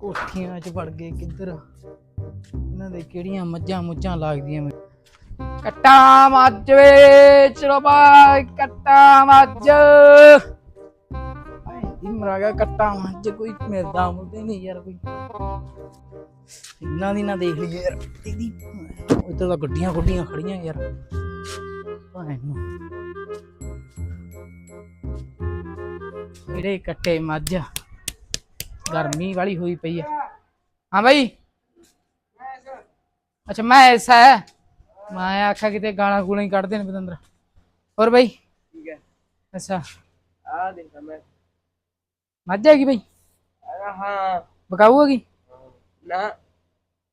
ਕੋਠੀਆਂ 'ਚ ਵੜ ਗਏ ਕਿੱਧਰ? ਇਹਨਾਂ ਦੇ ਕਿਹੜੀਆਂ ਮੱਝਾਂ ਮੁੱਝਾਂ ਲੱਗਦੀਆਂ ਮੈਂ ਕੱਟਾ ਮੱਝ ਵੇ ਚਲੋ ਬਾਈ, ਕੱਟਾ ਮੱਝ। ਆਏ ਦੀ ਮਰਾ ਕੱਟਾ ਮੱਝ ਕੋਈ ਮਿਲਦਾ ਮੁਲਦੇ ਨਹੀਂ ਯਾਰ ਕੋਈ। ਇਹਨਾਂ ਦੀ ਨਾ ਦੇਖ ਲਈ ਯਾਰ, ਇਹਦੀ ਉੱਧਰ ਤਾਂ ਗੱਡੀਆਂ ਗੁੱਡੀਆਂ ਖੜੀਆਂ ਯਾਰ। ਭਾਵੇਂ ਨੂੰ। ਜਿਹੜੇ ਕੱਟੇ ਮੱਝ? ਗਰਮੀ ਵਾਲੀ ਹੋਈ ਪਈ ਆ। ਹਾਂ ਬਾਈ। ਅੱਛਾ ਮੈਂ ਐਸਾ ਹੈ। ਮੈਂ ਆਖਿਆ ਕਿਤੇ ਗਾਲਾਂ ਗੂਲਾਂ ਹੀ ਕੱਢਦੇ ਨੇ ਬਤੰਦਰ ਹੋਰ ਬਾਈ? ਠੀਕ ਹੈ। ਅੱਛਾ। ਆ ਦੇਖਾ ਮੈਂ। ਮੱਝ ਹੈਗੀ ਬਾਈ? ਹਾਂ। ਬਕਾਊ ਹੈਗੀ? ਨਾ।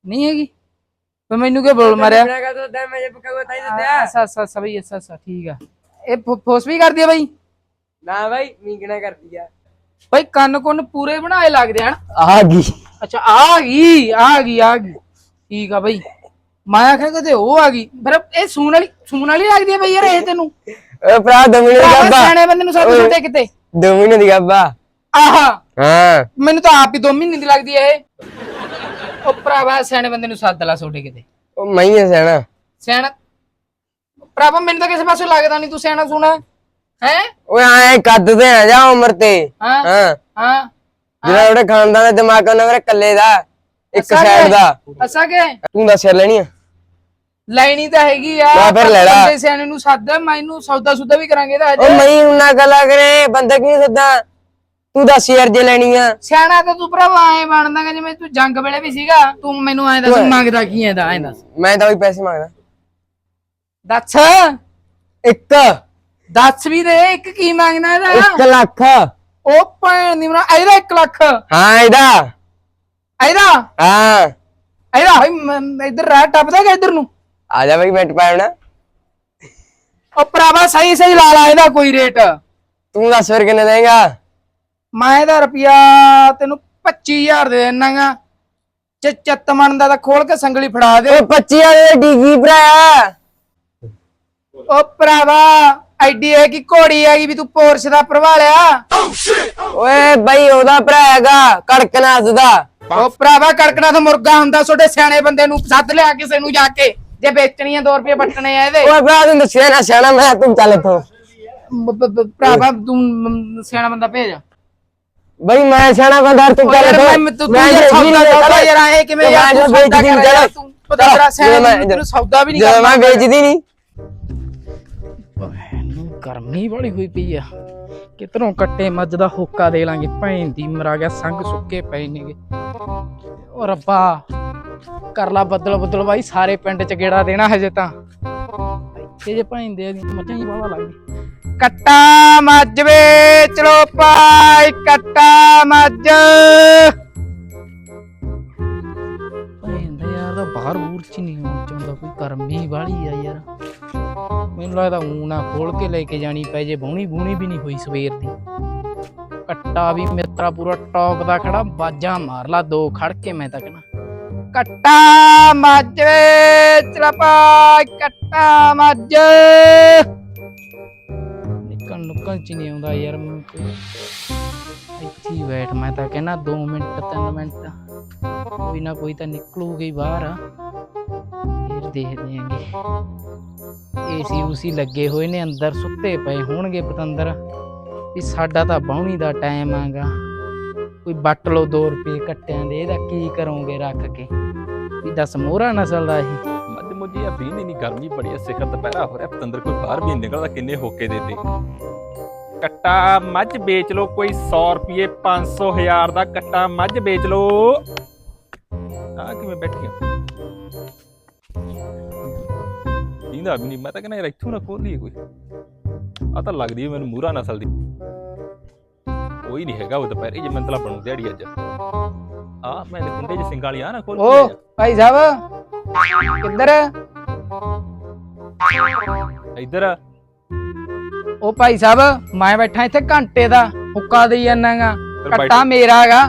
ਨਹੀਂ ਹੈਗੀ? ਪਰ ਮੈਨੂੰ ਕੀ ਬੋਲ ਮਾਰਿਆ? ਮੈਂ ਕਹਤਾ ਤਾਂ ਮੈਂ ਜੇ ਪਕਾਉ ਤਾਂ ਹੀ ਦਿੰਦਾ ਅੱਛਾ ਅੱਛਾ ਬਈ ਅੱਛਾ ਅੱਛਾ ਠੀਕ ਆ। ਇਹ ਫੋਸ ਵੀ ਕਰਦੀ ਆ ਬਾਈ? ਨਾ ਭਾਈ ਮੀਂਗਣਾ ਕਰਦੀ ਆ। ਬਾਈ ਕੰਨ ਕੁੰਨ ਪੂਰੇ ਬਣਾਏ ਲੱਗਦੇ ਹਨ ਆ ਗਈ। ਅੱਛਾ ਆ ਗਈ ਆ ਗਈ ਆ ਗਈ। ਠੀਕ ਆ ਬਈ। ਮੈਂ ਆਖਿਆ ਕਿਤੇ ਉਹ ਆ ਗਈ। ਪਰ ਇਹ ਸੂਣ ਵਾਲੀ ਸੂਣ ਵਾਲੀ ਲੱਗਦੀ ਆ ਬਈ ਯਾਰ ਇਹ ਤੈਨੂੰ? ਓ ਭਰਾ ਦੋ ਮਹੀਨੇ ਦੀ ਗੱਬਾ। ਸਿਆਣੇ ਬੰਦੇ ਨੂੰ ਸੱਤ ਸੁੱਤੇ ਕਿਤੇ। ਦੋ ਮਹੀਨੇ ਦੀ ਗੱਬਾ। ਆਹਾ। ਹਾਂ। ਮੈਨੂੰ ਤਾਂ ਆਪ ਹੀ 2 ਮਹੀਨੇ ਦੀ ਲੱਗਦੀ ਐ ਇਹ। ਉਹ ਭਰਾਵਾ ਸਿਆਣੇ ਬੰਦੇ ਨੂੰ ਸੱਦ ਲਾ ਛੋਟੇ ਕਿਤੇ। ਉਹ ਮੈਂ ਹੀ ਸਿਆਣਾ। ਸਿਆਣਾ। ਭਰਾਵਾ ਮੈਨੂੰ ਤਾਂ ਕਿਸੇ ਪਾਸੋਂ ਲੱਗਦਾ ਨਹੀਂ ਤੂੰ ਸਿਆਣਾ ਸੁਣਾ। ਹੈ? ਓਏ ਐ ਕੱਦ ਤੇ ਆ ਜਾ ਉਮਰ ਤੇ। ਹਾਂ ਹਾਂ। ਹਾਂ। ਜਿਹੜਾ ਉਹਦੇ ਖਾਨਦਾਨ ਦਾ ਦਿਮਾਗ ਉਹਨਾਂ ਮੇਰੇ ਕੱਲੇ ਦਾ ਇੱਕ ਸਾਈਡ ਕਿ- ਦਾ। ਅਸਾਂ ਕਿ ਤੂੰ ਦੱਸ ਲੈਣੀ ਆ। ਲੈਣੀ ਤਾਂ ਹੈਗੀ ਆ ਲੈ ਫਿਰ ਲੈ ਲਾ। ਬੰਦੇ ਸਿਆਣੇ ਨੂੰ ਸੱਦ ਮੈਨੂੰ ਸੌਦਾ ਸੁਦਾ ਵੀ ਕਰਾਂਗੇ ਤਾਂ ਉਹ ਅੱਜ ਮੈਂ ਉਹਨਾਂ ਗੱਲਾਂ ਕਰੇ ਬੰਦਾ ਕੀ ਸੱਦਾ? ਤੂੰ ਦੱਸ ਯਾਰ ਜੇ ਲੈਣੀ ਆ। ਸਿਆਣਾ ਤਾਂ ਤੂੰ ਭਰਾਵਾ ਐ ਬਣਦਾਗਾ ਜਿਵੇਂ ਤੂੰ ਜੰਗ ਵੇਲੇ ਵੀ ਸੀਗਾ ਤੂੰ ਮੈਨੂੰ ਐਂ ਦੱਸ ਮੰਗਦਾ ਕੀ ਐ ਦਾ ਐਂ ਦੱਸ। ਮੈਂ ਤਾਂ ਵੀ ਪੈਸੇ ਮੰਗਦਾ। ਦੱਸ। ਇੱਕ। ਦੱਸ ਵੀ ਦੇ ਇੱਕ ਕੀ ਮੰਗਣਾ ਇਹਦਾ? 1 ਲੱਖ। ਉਹ ਭੈਣ ਦੀ ਮਰਾ ਇਹਦਾ 1 ਲੱਖ। ਹਾਂ ਇਹਦਾ। ਇਹਦਾ? ਹਾਂ। ਇਹਦਾ ਹਾਈ ਮ- ਇੱਧਰ ਰਾਹ ਟੱਪਦਾ ਕਿ ਇੱਧਰ ਨੂੰ? ਆ ਜਾ ਬਈ ਮਿੰਟ ਪਾਉਣਾ ਉਹ ਭਰਾਵਾ ਸਹੀ ਸਹੀ ਲਾ ਲਾ ਇਹਦਾ ਕੋਈ ਰੇਟ। ਤੂੰ ਦੱਸ ਫਿਰ ਕਿੰਨੇ ਦੇਗਾ? ਮੈਂ ਇਹਦਾ ਰੁਪਿਆ ਤੈਨੂੰ 25000 ਦੇ ਦੇਣਾਗਾ ਚ ਚੱਤ ਮਣ ਦਾ ਤਾਂ ਖੋਲ ਕੇ ਸੰਗਲੀ ਫੜਾ ਦੇ। ਓਏ 25 ਵਾਲੇ ਡੀਗੀ ਭਰਾ? ਉਹ ਭਰਾਵਾ ਐਡੀ ਹੈ ਕਿ ਘੋੜੀ ਹੈਗੀ ਵੀ ਤੂੰ ਪੋਰਸ਼ ਦਾ ਭਰਵਾ ਲਿਆ। ਓਏ ਬਈ ਉਹਦਾ ਭਰਾ ਹੈਗਾ ਕੜਕਨਾਥ ਦਾ। ਉਹ ਭਰਾਵਾ ਕੜਕਣਾ ਤਾਂ ਮੁਰਗਾ ਹੁੰਦਾ ਛੋਟੇ ਸਿਆਣੇ ਬੰਦੇ ਨੂੰ ਸੱਦ ਲਿਆ ਕਿਸੇ ਨੂੰ ਜਾ ਕੇ। ਜੇ ਵੇਚਣੀ ਆ 2 ਰੁਪਏ ਵੱਟਣੇ ਆ ਇਹਦੇ। ਓਏ ਭਰਾ ਤੂੰ ਦੱਸਿਆ ਨਾ ਸਿਆਣਾ ਮੈਂ ਤੂੰ ਚੱਲ ਇੱਥੋਂ। ਬ- ਬ- ਬ- ਭਰਾਵਾ ਤੂੰ ਮ, ਸਿਆਣਾ ਬੰਦਾ ਭੇਜ। ਬਈ ਮੈਂ ਸਿਆਣਾ ਬੰਦਾ ਤੂੰ ਚੱਲ ਇੱਥੋਂ। ਮੈਂ ਤੂੰ ਮੈਂ ਜੇ ਸੌਦਾ ਕਰਦਾ ਯਾਰ ਐ ਕਿਵੇਂ ਯਾਰ ਮੈਂ ਤੂੰ ਵੇਚਦੀ ਸੌਦਾ ਨਹੀਂ ਕਰ ਚੱਲ ਤੂੰ ਪਤਾ ਤੇਰਾ ਸਿਆਣਾ ਤੈਨੂੰ ਸੌਦਾ ਵੀ ਨਹੀਂ ਜਦੋਂ ਮੈਂ ਕਰਨਾ ਵੇਚਦੀ ਨਹੀਂ। ਗਰਮੀ ਬੜੀ ਹੋਈ ਪਈ ਆ। ਕਿਧਰੋਂ ਕੱਟੇ ਮੱਝ ਦਾ ਹੋਕਾ ਦੇ ਲਾਂਗੇ। ਭੈਣ ਦੀ ਮਰਾ ਗਿਆ, ਸੰਗ ਸੁੱਕੇ ਪਏ ਨੇਗੇ। ਓ ਰੱਬਾ, ਕਰ ਲਾ ਬੱਦਲ ਬੱਦਲ ਬਾਈ, ਸਾਰੇ ਪਿੰਡ ਚ ਗੇੜਾ ਦੇਣਾ ਹਜੇ ਤਾਂ। ਇੱਥੇ ਜੇ ਭੈਣ ਦੇ ਮੱਝਾਂ ਹੀ ਬਾਵਾ ਲੱਗਦੀ ਕੱਟਾ ਮੱਝ ਵੇਚ ਲੋ ਪਾਈ ਕੱਟਾ ਮੱਝ। ਬਾਹਰ ਬੂਰ ਚ ਨਹੀਂ ਆਉਣ ਚਾਹੁੰਦਾ, ਕੋਈ ਗਰਮੀ ਵਾਲੀ ਆ ਯਾਰ। ਮੈਨੂੰ ਲੱਗਦਾ ਊਂ ਖੋਲ ਕੇ ਲੈ ਕੇ ਜਾਣੀ ਪੈ ਜੇ, ਬੋਣੀ ਬੂਣੀ ਵੀ ਨਹੀਂ ਹੋਈ ਸਵੇਰ ਦੀ। ਕੱਟਾ ਵੀ ਮਿੱਤਰਾ ਪੂਰਾ ਟੌਪ ਦਾ ਖੜਾ, ਬਾਜਾਂ ਮਾਰ ਲਾ ਦੋ ਖੜ ਕੇ ਮੈਂ ਤਾਂ ਕਹਣਾ। ਕੱਟਾ ਮੱਝ ਵੇਚ ਕੱਟਾ ਮੱਝ। ਨਿਕਲ ਨੁਕਲ ਚ ਨਹੀਂ ਆਉਂਦਾ ਯਾਰ ਮੈਨੂੰ ਇੱਥੇ ਬੈਠ ਮੈਂ ਤਾਂ ਕਹਿਣਾ 2 ਮਿੰਟ 3 ਮਿੰਟ। ਕੋਈ ਨਾ ਕੋਈ ਤਾਂ ਨਿਕਲੂਗੀ ਬਾਹਰ। ਫਿਰ ਦੇਖਦੇ ਆਂਗੇ ਏਸੀ ਉਸੀ ਲੱਗੇ ਹੋਏ ਨੇ, ਅੰਦਰ ਸੁੱਤੇ ਪਏ ਹੋਣਗੇ ਪਤੰਦਰ। ਵੀ ਸਾਡਾ ਤਾਂ ਬਾਉਣੀ ਦਾ ਟਾਈਮ ਆਗਾ ਕੋਈ ਬੱਟ ਲਓ 2 ਰੁਪਏ ਕੱਟਿਆਂ ਦੇ, ਇਹਦਾ ਕੀ ਕਰੋਗੇ ਰੱਖ ਕੇ? ਵੀ ਦੱਸ ਮੋਹਰਾ ਨਸਲ ਦਾ ਇਹ। ਮੱਝ ਮੁੱਝੀ ਆ ਵੀਹ ਨਹੀਂ ਗਰਮੀ ਬੜੀ ਆ, ਸਿਖਰ ਦੁਪਹਿਰਾ ਹੋ ਰਿਹਾ, ਪਤੰਦਰ ਕੋਈ ਬਾਹਰ ਵੀ ਨਿਕਲਦਾ, ਕਿੰਨੇ ਹੋਕੇ ਦੇ ਕੱਟਾ ਮੱਝ ਵੇਚ ਲੋ ਕੋਈ 100 ਰੁਪਏ 500 ਹਜ਼ਾਰ ਦਾ ਕੱਟਾ ਮੱਝ ਵੇਚ ਲੋ ਆ ਕਿਵੇਂ ਬੈਠੀ ਆ ਇਹਦਾ ਵੀ ਨਹੀਂ ਮੈਂ ਤਾਂ ਕਹਿੰਦਾ ਯਾਰ ਇੱਥੋਂ ਨਾ ਖੋਲ ਲਈਏ ਕੋਈ। ਆ ਤਾਂ ਲੱਗਦੀ ਹੈ ਮੈਨੂੰ ਮੂਰਾ ਨਸਲ ਦੀ। ਕੋਈ ਨਹੀਂ ਹੈਗਾ ਉਹ ਦੁਪਹਿਰੇ ਜੇ ਮੰਤਲਾ ਬਣੂ ਦਿਹਾੜੀ ਅੱਜ। ਆ ਮੈਂ ਕੁੰਡੇ ਚ ਸਿੰਗਾਲੀ ਆ ਨਾ ਖੋਲ ਓ ਭਾਈ ਸਾਹਿਬ ਕਿੱਧਰ? ਇੱਧਰ ਆ। ਉਹ ਭਾਈ ਸਾਹਿਬ ਮੈਂ ਬੈਠਾ ਇੱਥੇ ਘੰਟੇ ਦਾ ਹੁੱਕਾ ਦੇਈ ਫਿਰ ਬੈਠ। ਕੱਟਾ ਮੇਰਾ ਹੈਗਾ।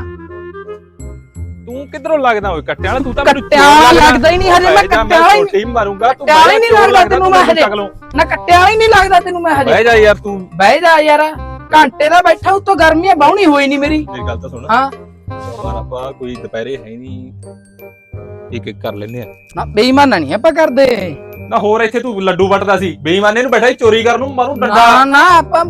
ਤੂੰ ਕਿਧਰੋਂ ਲੱਗਦਾ ਓਏ? ਕੱਟਿਆਂ ਵਾਲਾ ਤੂੰ ਤਾਂ ਕੱਟਿਆਂ ਲੱਗਦਾ। ਹੀ ਨਹੀਂ ਹਜੇ, ਮੈਂ ਕੱਟਿਆਂ ਵਾਲਾ ਹੀ- ਟੀਮ ਮਾਰੂੰਗਾ ਤੂੰ ਕੱਟਿਆਂ ਵਾਲਾ ਹੀ ਨਹੀਂ ਲੱਗਦਾ ਤੈਨੂੰ ਮੈਂ ਹਜੇ। ਨਾ ਕੱਟਿਆ ਵਾਲਾ ਹੀ ਨਹੀਂ ਲੱਗਦਾ ਤੈਨੂੰ ਮੈਂ ਹਜੇ। ਬਹਿ ਜਾ ਯਾਰ ਤੂੰ। ਬਹਿ ਜਾ ਯਾਰ ਘੰਟੇ ਦਾ ਬੈਠਾ ਉੱਤੋਂ ਗਰਮੀ ਬਾਉਣੀ ਹੋਈ ਨਹੀਂ ਮੇਰੀ। ਮੇਰੀ ਗੱਲ ਤਾਂ ਸੁਣ। ਹਾਂ। ਮਾਰਾ ਪਾ ਕੋਈ ਦੁਪਹਿਰੇ ਹੈ ਨਹੀਂ। ਇੱਕ ਇੱਕ ਕਰ ਲੈਨੇ ਆ। ਨਾ ਬੇਈਮਾਨਾ ਨਹੀਂ ਆਪਾਂ ਕਰਦੇ। ਨਾ ਹੋਰ ਇੱਥੇ ਤੂੰ ਲੱਡੂ ਵੱਟਦਾ ਸੀ। ਬੇਈਮਾਨੇ ਨੂੰ ਬੈਠਾ ਚੋਰੀ ਕਰਨ ਨੂੰ ਮਾਰੂ ਨਾ ਡੰਡਾ। ਨਾ ਆਪਾਂ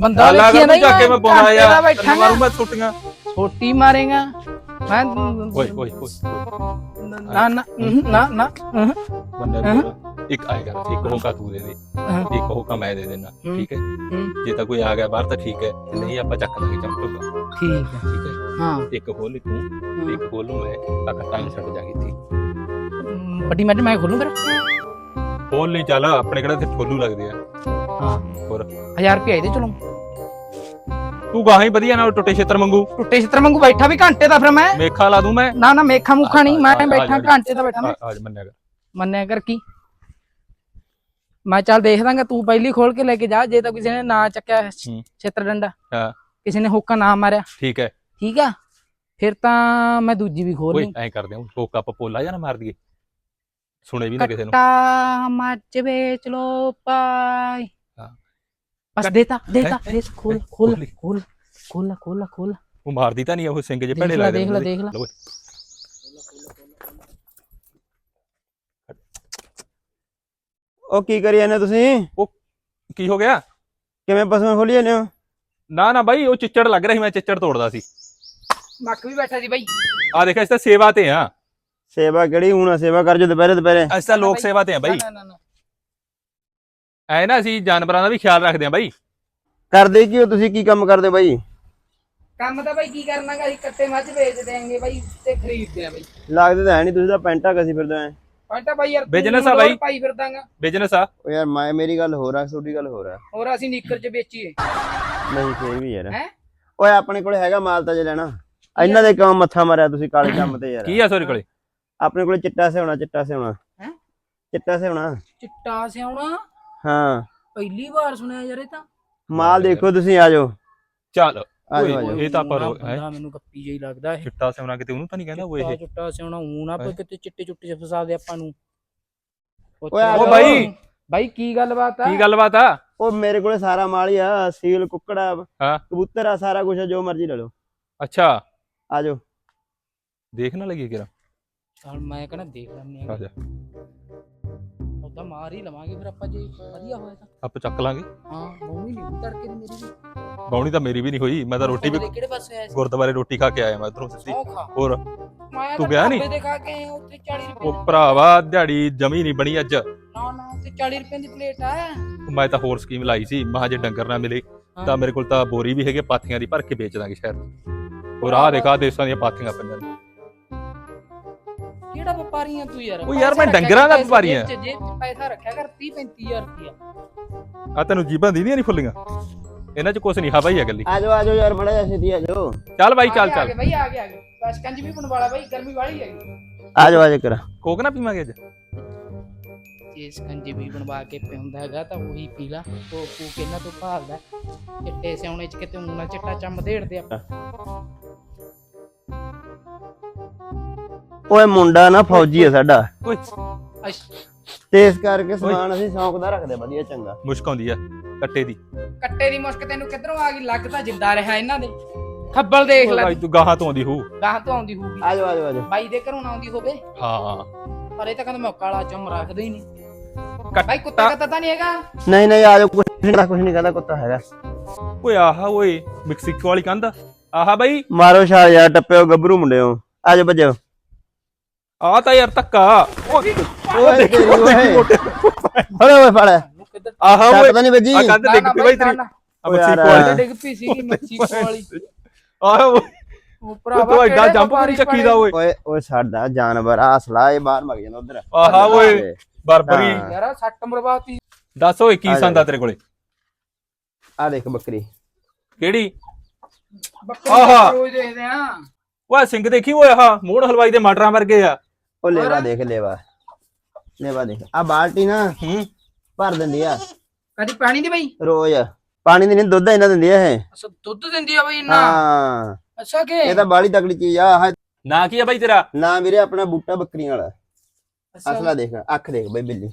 ਬੰਦਾ ਕਰ ਨਹੀਂ ਜਾ ਕੇ ਮੈਂ ਦਾ ਯਾਰ ਮਾਰੂ ਮੈਂ ਛੁੱਟੀਆਂ। ਛੋਟੀ ਮਾਰੇਗਾ। ਮੈਂ ਓਏ ਓਏ ਓਏ ਨਾ ਨਾ ਅਹੰ, ਨਾ ਨਾ ਅਹੰ, ਬੰਦੇ ਹਾਂ। ਇੱਕ ਆਏਗਾ ਇੱਕ ਹੋਕਾ ਤੂੰ ਦੇ ਦੇ ਅਹੰ, ਇੱਕ ਹੋਕਾ ਮੈਂ ਦੇ ਦੇਣਾ ਹੂੰ। ਠੀਕ ਹੈ ਹੂੰ। ਜੇ ਤਾਂ ਕੋਈ ਆ ਗਿਆ ਬਾਹਰ ਤਾਂ ਠੀਕ ਹੈ ਤੇ ਨਹੀਂ ਆਪਾਂ ਚੱਕ ਲਾਂਗੇ ਚੰਪੂਗਾ ਠੀਕ ਹੈ ਠੀਕ ਹੈ ਹਾਂ ਇੱਕ ਖੋਲ ਤੂੰ ਤੇ ਇੱਕ ਖੋਲੂ ਮੈਂ ਤਾਂ ਕੱਟਾਂ ਛੱਡ ਜਾਗੀ ਇੱਥੇ ਅਮ, ਵੱਡੀ ਮੈਟ ਮੈਂ ਖੋਲੂ ਫਿਰ ਖੋਲ ਨਹੀਂ ਚੱਲ ਆਪਣੇ ਕਿਹੜਾ ਤੇ ਠੋਲੂ ਲੱਗਦੇ ਆ ਹਾਂ ਹੋਰ 1000 ਰੁਪਏ ਇਹਦੇ ਚਲੋ ਤੂੰ ਗਾਹਾਂ ਹੀ ਵਧੀਆ ਨਾਲ ਟੁੱਟੇ ਛੇਤਰ ਮੰਗੂ ਟੁੱਟੇ ਛਿੱਤਰ ਵਾਂਗੂ ਬੈਠਾ ਵੀ ਘੰਟੇ ਦਾ ਫਿਰ ਮੈਂ। ਮੇਖਾ ਲਾ ਦੂੰ ਮੈਂ। ਨਾ ਨਾ ਮੇਖਾ ਮੁਖਾ ਨਹੀਂ ਮੈਂ ਬੈਠਾ। ਘੰਟੇ ਦਾ ਬੈਠਾ ਮੈਂ। ਆ- ਅੱਜ ਮੰਨਿਆ ਕਰ। ਮੰਨਿਆ ਕਰ ਕੀ? ਮੈਂ ਚੱਲ ਦੇਖ ਦਾਂਗਾ ਤੂੰ ਪਹਿਲੀ ਖੋਲ ਕੇ ਲੈ ਕੇ ਜਾ ਜੇ ਤਾਂ ਕਿਸੇ ਨੇ ਨਾ ਚੱਕਿਆ ਹੂੰ। ਛੇਤਰ ਡੰਡਾ। ਹਾਂ। ਕਿਸੇ ਨੇ ਹੁੱਕਾ ਨਾ ਮਾਰਿਆ। ਠੀਕ ਹੈ। ਠੀਕ ਆ? ਫਿਰ ਤਾਂ ਮੈਂ ਦੂਜੀ ਵੀ ਖੋਲ ਓਏ ਲਈ। ਐਂ ਕਰਦੇ ਹਾਂ ਹੋਕਾ ਪਪੋਲਾ ਜਾਂ ਨਾ ਮਾਰ ਦਈਏ। ਸੁਣੇ ਵੀ ਨਾ ਕਿਸੇ ਨੂੰ। ਕੱਟਾ ਮੱਚ ਵੇਚ ਲੋ ਪਾਈ। ਬਸ ਦੇਤਾ ਦੇਤਾ? ਦੇ ਖੋਲ? ਖੋਲ ਖੋਲੀ। ਖੋਲ ਖੋਲ ਖੋਲ ਖੋਲ। ਉਹ ਮਾਰਦੀ ਤਾਂ ਨਹੀਂ ਉਹ ਸਿੰਘ ਜੇ ਭੜੇ ਲੈ, ਲੱਗਦੇ ਦੇਖ ਲੈ। ਦੇਖ ਲੈ। ਉਹ ਕੀ ਕਰੀ ਜਾਂਦੇ ਤੁਸੀਂ? ਕੀ ਹੋ ਗਿਆ? ਕਿਵੇਂ ਪਸ਼ੂ ਖੋਲੀ ਜਾਂਦੇ ਹੋ? ਨਾ ਨਾ ਬਾਈ ਉਹ ਚਿੱਚੜ ਲੱਗ ਰਿਹਾ ਸੀ ਮੈਂ ਚਿੱਚੜ ਤੋੜਦਾ ਸੀ। ਮੱਕ ਵੀ ਬੈਠਾ ਸੀ ਬਾਈ। ਆ ਦੇਖ ਇਸ ਤਾਂ ਸੇਵਾ ਤੇ ਆ। ਸੇਵਾ ਕਿਹੜੀ? ਹੁਣ ਸੇਵਾ ਕਰ ਜੋ ਦੁਪਹਿਰੇ ਦੁਪਹਿਰੇ। ਅਸੀਂ ਤਾਂ ਲੋਕ ਸੇਵਾ ਤੇ ਆ ਬਾਈ। ਨਾ ਨਾ ਨਾ। ਐ ਨਾ ਅਸੀਂ ਜਾਨਵਰਾਂ ਦਾ ਵੀ ਖਿਆਲ ਰੱਖਦੇ ਆ ਬਾਈ। ਕਰਦੇ ਕੀ ਹੋ ਤੁਸੀਂ? ਕੀ ਕੰਮ ਕਰਦੇ ਹੋ ਬਾਈ? ਕੰਮ ਤਾਂ ਬਾਈ ਕੀ ਕਰਨਾਗਾ ਅਸੀਂ ਕੱਟੇ ਮੱਝ ਵੇਚ ਦੇਾਂਗੇ ਬਾਈ ਤੇ ਖਰੀਦਦੇ ਆ ਬਾਈ। ਲੱਗਦੇ ਤਾਂ ਹੈ ਨਹੀਂ ਤੁਸੀਂ ਤਾਂ ਪੈਂਟਾ ਕਸੀ ਫਿਰਦੇ ਹੋ। ਪੰਟਾ ਬਾਈ ਯਾਰ ਤੂੰ Business ਆ ਬਾਈ। ਪਾਈ ਫਿਰਦਾਗਾ। ਬਿਜ਼ਨਸ ਆ। ਉਹ ਯਾਰ ਮੈਂ ਮੇਰੀ ਗੱਲ ਹੋਰ ਆ ਤੁਹਾਡੀ ਗੱਲ ਹੋਰ ਆ। ਹੋਰ ਅਸੀਂ ਨੀਕਰ ਚ ਵੇਚੀਏ। ਨਹੀਂ ਫੇਰ ਵੀ ਯਾਰ। ਹੈਂ? ਓਏ ਆਪਣੇ ਕੋਲੇ ਹੈਗਾ ਮਾਲ ਤਾਂ ਜੇ ਲੈਣਾ। ਇਹਨਾਂ ਦੇ ਕਿਉਂ ਮੱਥਾ ਮਾਰਿਆ ਤੁਸੀਂ ਕਾਲੇ ਕੰਮ ਤੇ ਯਾਰ? ਕੀ ਆ ਸੋਰੀ ਕੋਲੇ? ਆਪਣੇ ਕੋਲੇ ਚਿੱਟਾ ਸਿਉਣਾ ਚਿੱਟਾ ਸਿਉਣਾ। ਹੈਂ? ਚਿੱਟਾ ਸਿਉਣਾ। ਚਿੱਟਾ ਸਿਆਉਣਾ ਹਾਂ। ਪਹਿਲੀ ਵਾਰ ਸੁਣਿਆ ਯਾਰ ਇਹ ਤਾਂ। ਮਾਲ ਦੇਖੋ ਤੁਸੀਂ ਆ ਜਾਓ ਚੱਲ ਆ ਓਏ, ਜਾਓ ਆ ਜਾਓ ਇਹ ਤਾਂ ਪਰ ਊਂ ਨਾ ਹੈ। ਬੰਦਾ ਮੈਨੂੰ ਗੱਪੀ ਜਿਹਾ ਹੀ ਲੱਗਦਾ ਇਹ। ਚਿੱਟਾ ਸਿਉਣਾ ਕਿਤੇ ਉਹਨੂੰ ਤਾਂ ਨਹੀਂ ਕਹਿੰਦਾ ਉਹ ਚਿੱਟਾ ਇਹ। ਚਿੱਟਾ ਸਿਆਉਣਾ ਊਂ ਨਾ ਹੈਂ? ਕਿਤੇ ਚਿੱਟੇ ਚੁੱਟੇ ਚ ਫਸਾ ਦੇ ਆਪਾਂ ਨੂੰ। ਓਏ ਆ ਉਹ ਜਾਓ। ਬਾਈ। ਕੀ ਗੱਲਬਾਤ ਆ? ਕੀ ਗੱਲਬਾਤ ਆ? ਉਹ ਮੇਰੇ ਕੋਲੇ ਸਾਰਾ ਮਾਲ ਹੀ ਆ ਸੀਲ ਕੁੱਕੜਾ ਹਾਂ। ਕਬੂਤਰ ਆ ਸਾਰਾ ਕੁਝ ਜੋ ਮਰਜ਼ੀ ਲੈ ਲਓ। ਅੱਛਾ। ਆ ਜਾਓ ਦੇਖ ਨਾ ਲੱਗੀ ਕਿਰਾ ਚਲ ਮੈਂ ਕਹਿੰਦਾ ਦੇਖ ਲੈਣੇ ਆ ਆ ਜਾ ਮਾਰ ਹੀ ਲਵਾਂਗੇ ਫਿਰ ਆਪਾਂ ਜੇ ਵਧੀਆ ਹੋਇਆ ਤਾਂ। ਆਪਾਂ ਚੱਕ ਲਾਂਗੇ। ਹਾਂ ਮੰਮੀ ਨਹੀਂ ਤੜਕੇ ਦੀ ਮੇਰੀ ਵੀ। ਬੌਣੀ ਤਾਂ ਮੇਰੀ ਵੀ ਨਹੀਂ ਹੋਈ। ਮੈਂ ਤਾਂ ਰੋਟੀ ਵੀ ਕਿਹੜੇ ਪਾਸੇ ਆਇਆ ਸੀ? ਗੁਰਦੁਆਰੇ ਰੋਟੀ ਖਾ ਕੇ ਆਇਆ ਮੈਂ ਉਧਰੋਂ ਸਿੱਧੀ। ਹੋਰ? ਤੂੰ ਤਾਂ ਗਿਆ ਨੀ? ਢਾਬੇ ਤੇ ਖਾ ਕੇ ਉੱਥੇ 40 ਰੁਪਏ ਉਹ ਭਰਾਵਾ ਦਿਹਾੜੀ ਜਮੀ ਨਹੀਂ ਬਣੀ ਅੱਜ। ਨਾ ਨਾ ਉੱਥੇ 40 ਰੁਪਏ ਦੀ ਪਲੇਟ ਆ। ਮੈਂ ਤਾਂ ਹੋਰ ਸਕੀਮ ਲਾਈ ਸੀ। ਮਹਾ ਜੇ ਡੰਗਰ ਨਾ ਮਿਲੇ ਤਾਂ ਮੇਰੇ ਕੋਲ ਤਾਂ ਬੋਰੀ ਵੀ ਹੈਗੇ ਪਾਥੀਆਂ ਦੀ ਭਰ ਕੇ ਵੇਚ ਦਾਂਗੇ ਸ਼ਹਿਰ। ਹੋਰ ਆਹ ਦੇਖਾ ਦੇਸਾਂ ਦੀਆਂ ਪਾਥੀਆਂ ਪੰਜਾਂ ਦੀਆਂ। ਕਿਹੜਾ ਵਪਾਰੀ ਆ ਤੂੰ ਯਾਰ? ਉਹ ਯਾਰ ਮੈਂ ਡੰਗਰਾਂ ਦਾ ਕਰ ਵਪਾਰੀ ਆ। ਜੇਬ 'ਚ- ਜੇਬ 'ਚ ਪੈਸਾ ਰੱਖਿਆ ਕਰ 30 35000 ਰੁਪਇਆ। ਆ ਤੈਨੂੰ ਜੀਬਾਂ ਦੀ ਨਹੀਂ ਫੁੱਲੀਆਂ? ਇਹਨਾਂ 'ਚ ਕੁਛ ਨਹੀਂ ਹਾ ਬਾਈ ਆ ਗੱਲੀ। ਆ ਜਾਓ ਆ ਜਾਓ ਯਾਰ ਮੜਾ ਜਾ ਛੇਤੀ ਆ ਜਾਓ ਚੱਲ ਬਾਈ ਚੱਲ ਆ ਚੱਲ। ਗਏ ਬਈ ਆ ਗਏ ਆ ਗਏ ਬਸ ਕੰਜ ਵੀ ਬਣਵਾਲਾ ਬਈ ਗਰਮੀ ਵਾਲੀ ਹੈਗੀ ਆ ਜਾਓ ਆ ਜਾ ਕਰਾ। ਕੋਕ ਨਾ ਪੀਵਾਂਗੇ ਅੱਜ? ਜੇ ਸਕੰਜੀ ਵੀ ਬਣਵਾ ਕੇ ਪਿਉਂਦਾ ਹੈਗਾ ਤਾਂ ਉਹੀ ਪੀ ਲਾ। ਉਹ ਕੂ ਕੇ ਇਹਨਾਂ ਤੋਂ ਭਾਲਦਾ ਚਿੱਟੇ ਸਿਆਉਣੇ ਚ ਕਿਤੇ ਊਣਾ ਚਿੱਟਾ ਚੰਮ ਦੇੜਦੇ ਆਪਾਂ। ਓਏ ਮੁੰਡਾ ਨਾ ਫੌਜੀ ਆ ਸਾਡਾ। ਓਏ। ਅੱਛ ਤੇ ਇਸ ਕਰਕੇ ਸਮਾਨ ਅਸੀਂ ਸ਼ੌਂਕ ਦਾ ਰੱਖਦੇ ਵਧੀਆ ਚੰਗਾ। ਮੁਸ਼ਕ ਆਉਂਦੀ ਆ ਕੱਟੇ ਦੀ। ਕੱਟੇ ਦੀ ਮੁਸ਼ਕ ਤੈਨੂੰ ਕਿੱਧਰੋਂ ਆ ਗਈ? ਲੱਗ ਤਾਂ ਜਿੰਦਾ ਰਿਹਾ ਇਹਨਾਂ ਦੇ। ਖੱਬਲ ਦੇਖ ਲੈ। ਤੂੰ ਗਾਹਾਂ ਤੋਂ ਆਉਂਦੀ ਹੂ ਗਾਹ ਤੋਂ ਆਉਂਦੀ ਹੋਊਗੀ। ਆ ਜਾਓ ਆ ਜਾਓ ਆ ਜਾਓ। ਬਾਈ ਦੇ ਘਰੋਂ ਨਾ ਆਉਂਦੀ ਹੋਵੇ। ਹਾਂ। ਪਰ ਇਹ ਤਾਂ ਕਹਿੰਦਾ ਮੈਂ ਕਾਲਾ ਚੰਮ ਰੱਖਦਾ ਹੀ ਨਹੀਂ। ਕੱਟ- ਬਾਈ ਕੁੱਤਾ ਕੱਤਾ ਤਾਂ ਨਹੀਂ ਹੈਗਾ? ਨਹੀਂ ਨਹੀਂ ਆ ਜਾਓ ਕੁਝ ਨਹੀਂ ਕੁਝ ਨਹੀਂ ਕਹਿੰਦਾ ਕੁੱਤਾ ਹੈਗਾ। ਓਏ ਆਹਾ ਓਏ ਮੈਕਸੀਕੋ ਵਾਲੀ ਕੰਧ। ਆਹਾ ਬਾਈ। ਮਾਰੋ ਛਾਲ ਯਾਰ ਟੱਪਿਓ ਗੱਭਰੂ ਮੁੰਡਿਓ। ਆ ਜਾਓ ਭੱਜੋ ਆ ਤਾਂ ਯਾਰ ਧੱਕਾ। ਓਏ ਓਏ। ਫੜ ਓਏ ਫੜ। ਆਹਾ ਓਏ ਪਤਾ ਨਹੀਂ ਵੱਜੀ। ਆ ਕੰਧ ਡਿੱਗ ਪਈ ਬਾਈ ਤੇਰੀ। ਆ ਨਾ, ਵਾਲੀ ਡਿੱਗ ਪਈ ਸੀਗੀ ਮੈਕਸੀਕੋ ਵਾਲੀ ਆਹਾ ਉਹ ਤੂੰ ਐਡਾ ਜੰਪ ਵਪਾਰੀ ਵੀ ਚੱਕੀਦਾ ਓਏ। ਓਏ ਓਏ ਸਾਡਾ ਜਾਨਵਰ ਆਸਲਾ ਇਹ ਬਾਹਰ ਮਗ ਜਾਂਦਾ ਉਧਰ। ਆਹਾ ਓਏ ਬਰਬਰੀ। ਯਾਰ ਸੱਟ ਮਰਵਾਤੀ ਦੱਸ ਓਏ ਕੀ ਆ। ਸੰਦਾ ਤੇਰੇ ਕੋਲੇ? ਆ ਦੇਖ ਬੱਕਰੀ। ਕਿਹੜੀ? ਬੱਕਰੀ ਆਹਾ। ਰੋਜ਼ ਦੇਖਦੇ ਆ। ਓਏ ਸਿੰਘ ਦੇਖੀ ਓਏ ਆਹ ਮੋੜ ਹਲਵਾਈ ਦੇ ਮਟਰਾਂ ਵਰਗੇ ਆ। ਉਹ ਲੇਵਾ ਦੇਖ ਲੇਵਾ। ਲੇਵਾ ਦੇਖ। ਆ ਬਾਲਟੀ ਨਾ ਹੂੰ। ਭਰ ਦਿੰਦੀ ਆ। ਕਦੀ ਪਾਣੀ ਦੀ ਬਈ? ਰੋਜ਼। ਪਾਣੀ ਦੀ ਨਹੀਂ ਦੁੱਧ ਇਹਨਾਂ ਦਿੰਦੀ ਆ ਇਹ। ਅੱਛਾ ਦੁੱਧ ਦਿੰਦੀ ਆ ਬਈ ਨਾ ਹਾਂ। ਅੱਛਾ ਕਿ? ਇਹ ਤਾਂ ਬਾਲੀ ਤਕੜੀ ਚੀਜ਼ ਆ ਆਹ ਨਾ ਕੀ ਆ ਬਾਈ ਤੇਰਾ? ਨਾ ਵੀਰੇ ਆਪਣਾ ਬੂਟਾ ਬੱਕਰੀਆਂ ਵਾਲਾ। ਅਸਲਾ ਦੇਖ ਅੱਖ ਦੇਖ ਬਈ ਬਿੱਲੀ।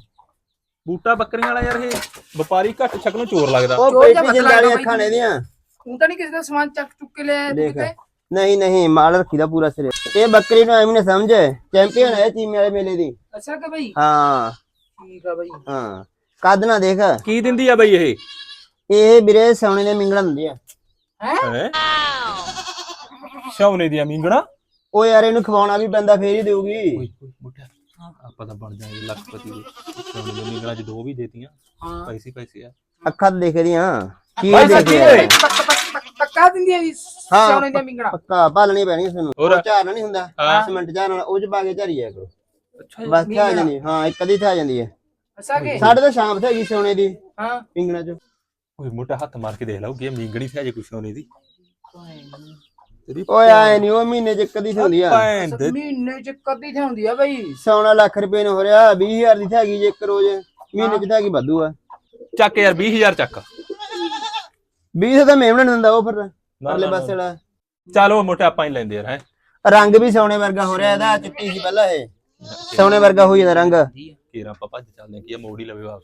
ਬੂਟਾ ਬੱਕਰੀਆਂ ਵਾਲਾ ਯਾਰ ਇਹ ਵਪਾਰੀ ਘੱਟ ਸ਼ਕਲੋਂ ਚੋਰ ਲੱਗਦਾ। ਉਹ ਚੋਰ ਜਿਹਾ ਪੇਟੀ ਪਤਲਾ ਜਿੰਦਾਲੀਆਂ ਬਾਈ। ਅੱਖਾਂ ਨੇ ਦੀਆਂ ਤੂੰ ਤਾਂ ਨਹੀਂ ਕਿਸੇ ਦਾ ਸਮਾਨ ਚੱਕ ਚੁੱਕ ਕੇ ਲਿਆ ਤੂੰ ਦੇਖ। ਕਿਤੇ? ਨਹੀਂ ਨਹੀਂ ਮਾਲ ਰੱਖੀਦਾ ਪੂਰਾ ਸਿਰੇ ਇਹ ਬੱਕਰੀ ਨੂੰ ਐਵੇਂ ਨਾ ਸਮਝ। ਚੈਂਪੀਅਨ ਹੈ ਚੀਮੇ ਵਾਲੇ ਮੇਲੇ ਦੀ। ਅੱਛਾ ਕਿ ਬਈ? ਹਾਂ। ਠੀਕ ਆ ਬਈ। ਹਾਂ। ਕੱਦ ਨਾ ਦੇਖ। ਕੀ ਦਿੰਦੀ ਆ ਬਈ ਇਹ? ਇਹ ਵੀਰੇ ਸੋਨੇ ਦੇ ਮਿੰਗਣਾ ਹੁੰਦੀ ਆ। ਹੈ? ਸ਼ੌਨੇ ਦੀਆਂ ਮਿੰਗਣਾ ਉਹ ਯਾਰ ਇਹਨੂੰ ਖਵਾਉਣਾ ਵੀ ਪੈਂਦਾ ਫੇਰ ਹੀ ਦੇਊਗੀ। ਆਪਾਂ ਤਾਂ ਬਣ ਜਾਏਗੇ ਲੱਖਪਤੀ ਦੇ। ਸ਼ੌਨੇ ਦੀਆਂ ਮਿੰਗਣਾ ਚ ਦੋ ਵੀ ਦੇਤੀਆਂ। ਹਾਂ। ਪੈਸੇ ਪੈਸੇ ਆ। ਅੱਖਾਂ ਦੇਖਦੀਆਂ। ਕੀ ਭਾਈ ਦੇਖਦੇ ਸੱਚੀ ਆ? ਓਏ। ਪੱਕਾ ਦਿੰਦੀ ਆ ਵੀ ਹਾਂ, ਸੋਨੇ ਦੀਆਂ ਮਿੰਗਣਾ ਪੱਕਾ ਭਾਲਣੀ ਪੈਣੀ ਤੁਹਾਨੂੰ ਹੋਰ? ਝਾਰਨਾ ਨਹੀਂ ਹੁੰਦਾ ਹਾਂ। ਸਿਮੈਂਟ ਝਾਰਨਾ ਉਹ ਚ ਪਾ ਕੇ ਝਾਰੀ ਆ ਕਰੋ ਅੱਛਾ ਬਸ ਆ ਜਾਂਦੀ ਹਾਂ ਇੱਕ ਅੱਧੀ ਤੇ ਆ ਜਾਂਦੀ ਹੈ। ਅੱਛਾ ਕਿ ਸਾਡੇ ਤਾਂ ਸ਼ਾਮ ਤੇ ਹੈਗੀ ਸੋਨੇ ਦੀ ਹਾਂ। ਪਿੰਗਣਾ ਚ। ਓਏ ਮੋਟਾ ਹੱਥ ਮਾਰ ਕੇ ਦੇਖ ਲਓ ਕਿ ਇਹ ਮਿੰਗਣੀ ਸੀ ਅਜੇ ਕੁਛ ਸ਼ੌਨੇ ਦੀ। ਤੇਰੀ ਓਏ ਆਏ ਨਹੀਂ ਉਹ ਮਹੀਨੇ ਚ ਤੇ ਹੁੰਦੀ ਆ। ਮਹੀਨੇ ਚ ਕਦੀ ਤੇ ਹੁੰਦੀ ਆ ਬਈ। ਸੋਨਾ ਲੱਖ ਰੁਪਏ ਨੂੰ ਹੋ ਰਿਹਾ 20000 ਦੀ ਤੇ ਹੈਗੀ ਜੇ ਇੱਕ ਰੋਜ਼। ਮਹੀਨੇ ਚ ਤਾਂ ਹੈਗੀ ਵਾਧੂ ਆ। ਚੱਕ ਯਾਰ 20000 ਚੱਕ। 20 ਤਾਂ ਮੇਮਣਾ ਦਿੰਦਾ ਉਹ ਫਿਰ ਨਾ, ਪਾਸੇ ਵਾਲਾ। ਚਲੋ ਮੋਟਾ ਆਪਾਂ ਹੀ ਲੈਂਦੇ ਯਾਰ ਹੈ। ਰੰਗ ਵੀ ਸੋਨੇ ਵਰਗਾ ਹੋ ਰਿਹਾ ਇਹਦਾ ਚਿੱਟੀ ਸੀ ਪਹਿਲਾਂ ਇਹ। ਸੋਨੇ ਵਰਗਾ ਹੋ ਜਾਂਦਾ ਰੰਗ। ਕੀਰਾਂ ਆਪਾਂ ਭੱਜ ਚੱਲਦੇ ਆ ਕੀ ਮੋੜ ਹੀ ਲਵੇ ਵਾਪਸ।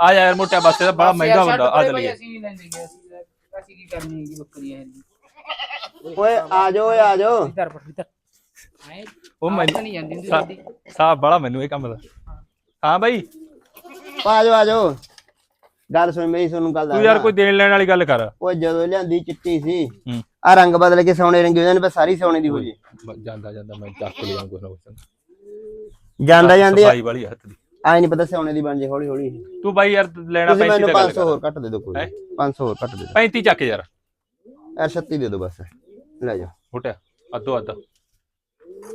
ਆ ਜਾ ਯਾਰ ਮੋਟਾ ਬਸ ਇਹਦਾ ਬੜਾ ਮਹਿੰਗਾ ਹੁੰਦਾ ਆ ਚੱਲੀਏ। ਅਸੀਂ ਨਹੀਂ ਲੈਂਦੇ ਗੇ, ਅਸੀਂ ਅਸੀਂ ਕੀ ਕਰਨੀ ਹੈਗੀ ਬੱਕਰੀ ਹੈ ਓਏ ਆ ਜਾਓ ਓਏ ਆ ਜਾਓ। ਇਧਰ ਪਰ ਇਧਰ। ਆਏ ਉਹ ਮੈਂ ਮੈਨੂੰ ਨਹੀਂ ਜਾਂਦੀ ਹੁੰਦੀ ਸਾਡੀ। ਸਾਹ ਬੜਾ ਮੈਨੂੰ ਇਹ ਕੰਮ ਦਾ। ਹਾਂ ਬਾਈ। ਆ ਜਾਓ ਆ ਜਾਓ। ਗੱਲ ਸੁਣ ਮੇਰੀ ਤੁਹਾਨੂੰ ਗੱਲ ਤੂੰ ਯਾਰ। ਕੋਈ ਦੇਣ ਲੈਣ ਵਾਲੀ ਗੱਲ ਕਰ। ਓਏ ਜਦੋਂ ਲਿਆਂਦੀ ਚਿੱਟੀ ਸੀ ਹੂੰ। ਆ ਰੰਗ ਬਦਲ ਕੇ ਸੋਨੇ ਰੰਗੀ ਹੋ ਜਾਂਦੇ ਬਸ ਸਾਰੀ ਸੋਨੇ ਦੀ ਹੋ ਜੀ ਬ- ਜਾਂਦਾ ਜਾਂਦਾ ਮੈਂ ਚੱਕ ਲਿਆ ਕੁਛ ਨਾ ਕੁਛ ਜਾਂਦਾ ਜਾਂਦੀ ਸਫ਼ਾਈ ਵਾਲੀ ਹੱਥ ਦੀ। ਆਏ ਨਹੀਂ ਪਤਾ ਸੋਨੇ ਦੀ ਬਣ ਜੇ ਹੌਲੀ ਹੌਲੀ। ਤੂੰ ਬਾਈ ਯਾਰ ਲੈਣਾ ਤੁਸੀਂ 35 ਮੈਨੂੰ ਦਾ ਗੱਲ 500 ਹੋਰ ਘੱਟ ਦੇ ਦਿਓ ਕੋਈ। ਹੈਂ? 500 ਹੋਰ ਘੱਟ ਦੇ ਦਿਓ। 35 ਚੱਕ ਯਾਰ। ਯਾਰ 36 ਦੇ ਦਿਓ ਬਸ। ਲੈ ਜਾ। ਫੁੱਟਿਆ ਅੱਧੋ ਅੱਧ।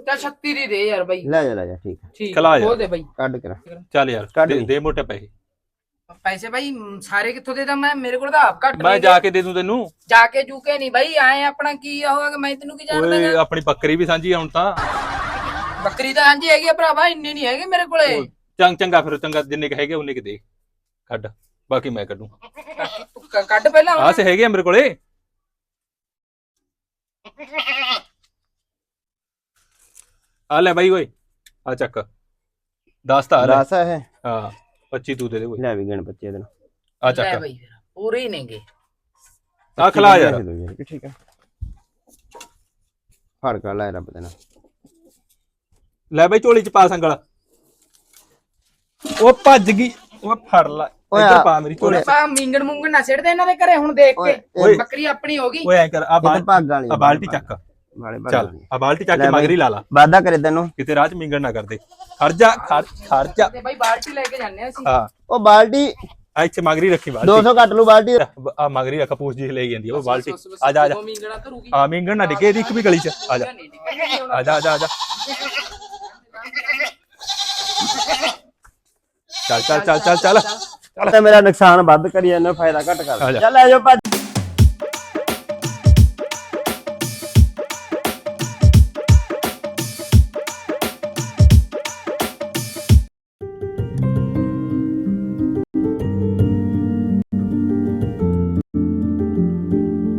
ਤਾਂ 36 ਦੀ ਦੇ ਯਾਰ ਬਈ। ਲੈ ਜਾ ਲੈ ਜਾ ਠੀਕ ਹੈ ਠੀਕ ਖਿਲਾ ਯਾਰ। ਖੋਲ ਦੇ ਬਈ। ਕੱਢ ਕੇ ਰੱਖ। ਚੱਲ ਯਾਰ ਕੱਢ ਦੇ- ਲਈ। ਦੇ ਮੋਟੇ ਪੈਸੇ। ਪੈਸੇ ਬਾਈ ਮ, ਸਾਰੇ ਕਿੱਥੋਂ ਦੇ ਦਾਂ? ਮੈਂ ਮੇਰੇ ਕੋਲ ਤਾਂ ਆਪ ਘੱਟ ਮੈਂ ਜਾ ਕੇ ਦੇ ਦੂੰ ਤੈਨੂੰ। ਜਾ ਕੇ ਜੂਕੇ ਨਹੀਂ ਬਾਈ ਆਏ ਆਪਣਾ ਕੀ ਹੋਗਾ ਮੈਂ ਤੈਨੂੰ ਕੀ ਜਾਣਦਾ ਓਏ ਗਾ? ਆਪਣੀ ਬੱਕਰੀ ਵੀ ਸਾਂਝੀ ਆ ਹੁਣ ਤਾਂ। ਬੱਕਰੀ ਤਾਂ ਹਾਂਜੀ ਹੈਗੀ ਆ ਭਰਾਵਾ ਇੰਨੇ ਨਹੀਂ ਹੈਗੇ ਮੇਰੇ ਕੋਲੇ। ਚੰਗ ਚੰਗਾ ਫਿਰ ਚੰਗਾ ਜਿੰਨੇ ਕੁ ਹੈਗੇ ਉਹਨੇ ਕਿ ਦੇ। ਕੱਢ ਬਾਕੀ ਮੈਂ ਕੱਢੂ। ਤੂੰ ਕ- ਕੱਢ ਪਹਿਲਾਂ ਆਹ ਸੇ ਹੈਗੇ ਆ ਮੇਰੇ ਕੋਲੇ। ਆ ਲੈ ਬਾਈ ਓਏ ਆ ਚੱਕ। 10 ਤਾਂ ਆ ਲੈ। ਦੱਸ ਹੈ ਹਾਂ। 25 ਤੂੰ ਦੇ ਦੇ ਓਏ ਲੈ ਵੀ ਗਣ ਬੱਚੇ ਦੇ ਆ ਲੈ ਚੱਕ। ਬਾਈ ਫਿਰ ਪੂਰੇ ਹੀ ਨੇਗੇ। ਆ ਖਲਾ ਯਾਰ। ਠੀਕ ਹੈ। ਫੜ ਕਰ ਲੈ ਰੱਬ ਦੇ ਨਾਲ। ਲੈ ਬਾਈ ਝੋਲੀ ਚ ਪਾ ਸੰਗਲ। ਉਹ ਭੱਜ ਗਈ। ਉਹ ਫੜ ਲੈ। ਓਏ ਇੱਧਰ ਆ- ਪਾ ਮੇਰੀ ਝੋਲੀ ਪਾ ਮਿੰਗਣ ਮੁੰਗਣ ਨਾ ਸਿੱਟਦੇ ਇਹਨਾਂ ਦੇ ਘਰੇ ਹੁਣ ਦੇਖ ਓਏ, ਕੇ। ਓਏ। ਬੱਕਰੀ ਆਪਣੀ ਹੋ ਗਈ। ਓਏ ਐ ਕਰ ਆ ਇਹ ਤਾਂ ਬਾਲ ਭਾਗ ਵਾਲੀ ਆ ਬਾਲਟੀ ਚੱਕ। ਵਾਲੇ ਚੱਲ ਆ ਬਾਲਟੀ ਚੱਕ ਲੈ ਕੇ ਬਾਈ। ਮਗਰੀ ਲਾ ਲਾ। ਵਾਦਾ ਕਰੇ ਤੈਨੂੰ। ਕਿਤੇ ਰਾਹ ਚ ਮਿੰਗਣ ਨਾ ਕਰਦੇ। ਖਰਜਾ ਖਰਜਾ ਤੇ ਬਾਈ ਬਾਲਟੀ ਲੈ ਕੇ ਜਾਂਦੇ ਆ ਅਸੀਂ। ਹਾਂ। ਉਹ ਬਾਲਟੀ ਆ ਇੱਥੇ ਮਗਰੀ ਰੱਖੀ ਬਾਲਟੀ। 200 ਕੱਟ ਲੂ ਬਾਲਟੀ ਆ ਮਗਰੀ ਰੱਖ ਪੂਛ ਜੀ ਲੈ ਜਾਂਦੀ ਆ। ਉਹ ਬਾਲਟੀ। ਆ ਜਾ ਆ ਜਾ। ਉਹ ਮਿੰਗਣਾ ਧਰੂਗੀ। ਆ ਮਿੰਗਣ ਨਾ ਡਿੱਗੇ ਇਹਦੀ ਇੱਕ ਵੀ ਗਲੀ ਚ। ਆ ਜਾ। ਨਹੀਂ ਡਿੱਗਣਗੇ ਹੁਣ। ਆ ਜਾ ਆ ਜਾ ਆ ਜਾ। ਚੱਲ ਚੱਲ ਚੱਲ ਚੱਲ ਚੱਲ। ਤਾਂ ਮੇਰਾ ਨੁਕਸਾਨ ਵੱਧ ਕਰੀ ਜਾਂਦਾ ਫਾਇਦਾ ਘੱਟ ਕਰ। ਚੱਲ ਲੈ ਜਾਓ ਭੱਜ।